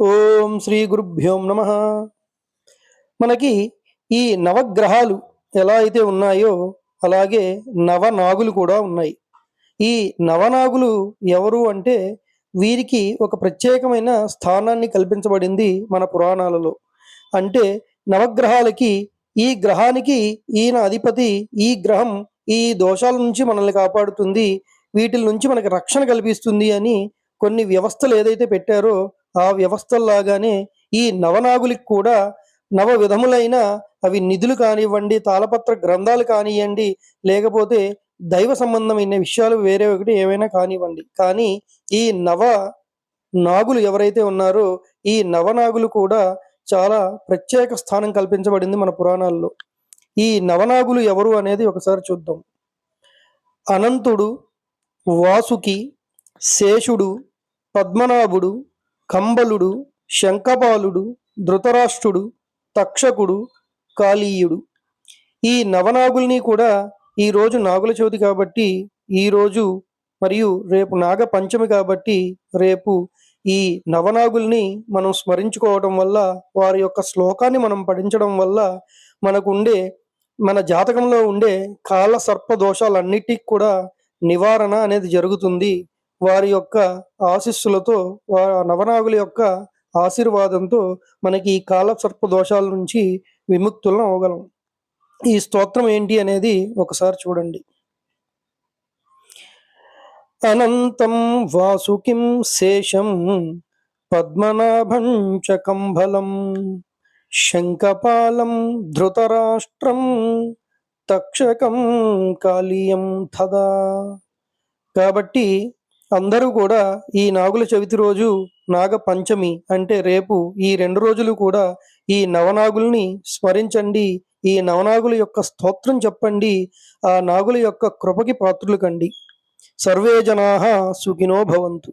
ఓం శ్రీ గురుభ్యోం నమ. మనకి ఈ నవగ్రహాలు ఎలా అయితే ఉన్నాయో అలాగే నవనాగులు కూడా ఉన్నాయి. ఈ నవనాగులు ఎవరు అంటే వీరికి ఒక ప్రత్యేకమైన స్థానాన్ని కల్పించబడింది మన పురాణాలలో. అంటే నవగ్రహాలకి ఈ గ్రహానికి ఈయన అధిపతి ఈ గ్రహం ఈ దోషాల నుంచి మనల్ని కాపాడుతుంది వీటి నుంచి మనకి రక్షణ కల్పిస్తుంది అని కొన్ని వ్యవస్థలు ఏదైతే పెట్టారో ఆ వ్యవస్థల్లాగానే ఈ నవనాగులికి కూడా నవ విధములైన అవి నిధులు కానివ్వండి తాళపత్ర గ్రంథాలు కానివ్వండి లేకపోతే దైవ సంబంధమైన విషయాలు వేరే ఒకటి ఏవైనా కానివ్వండి. కానీ ఈ నవ నాగులు ఎవరైతే ఉన్నారో ఈ నవనాగులు కూడా చాలా ప్రత్యేక స్థానం కల్పించబడింది మన పురాణాల్లో. ఈ నవనాగులు ఎవరు అనేది ఒకసారి చూద్దాం. అనంతుడు వాసుకి శేషుడు పద్మనాభుడు కంబలుడు శంఖపాలుడు ధృతరాష్ట్రుడు తక్షకుడు కాళీయుడు. ఈ నవనాగుల్ని కూడా ఈరోజు నాగుల చవితి కాబట్టి ఈరోజు మరియు రేపు నాగ పంచమి కాబట్టి రేపు ఈ నవనాగుల్ని మనం స్మరించుకోవడం వల్ల వారి యొక్క శ్లోకాన్ని మనం పఠించడం వల్ల మనకు ఉండే మన జాతకంలో ఉండే కాల సర్ప దోషాలన్నిటికి కూడా నివారణ అనేది జరుగుతుంది. వారి యొక్క ఆశీస్సులతో నవనాగుల యొక్క ఆశీర్వాదంతో మనకి ఈ కాల సర్ప దోషాల నుంచి విముక్తులను అవగలం ఈ స్తోత్రం ఏంటి అనేది ఒకసారి చూడండి. అనంతం వాసుకిం శేషం పద్మనాభం చ కంబలం శంఖపాలం ధృతరాష్ట్రం తక్షకం కాళీయం తదా. కాబట్టి అందరూ కూడా ఈ నాగుల చవితి రోజు నాగ పంచమి అంటే రేపు ఈ రెండు రోజులు కూడా ఈ నవనాగుల్ని స్మరించండి. ఈ నవనాగుల యొక్క స్తోత్రం చెప్పండి. ఆ నాగుల యొక్క కృపకి పాత్రులు కండి. సర్వే జనా సుఖినో భవంతు.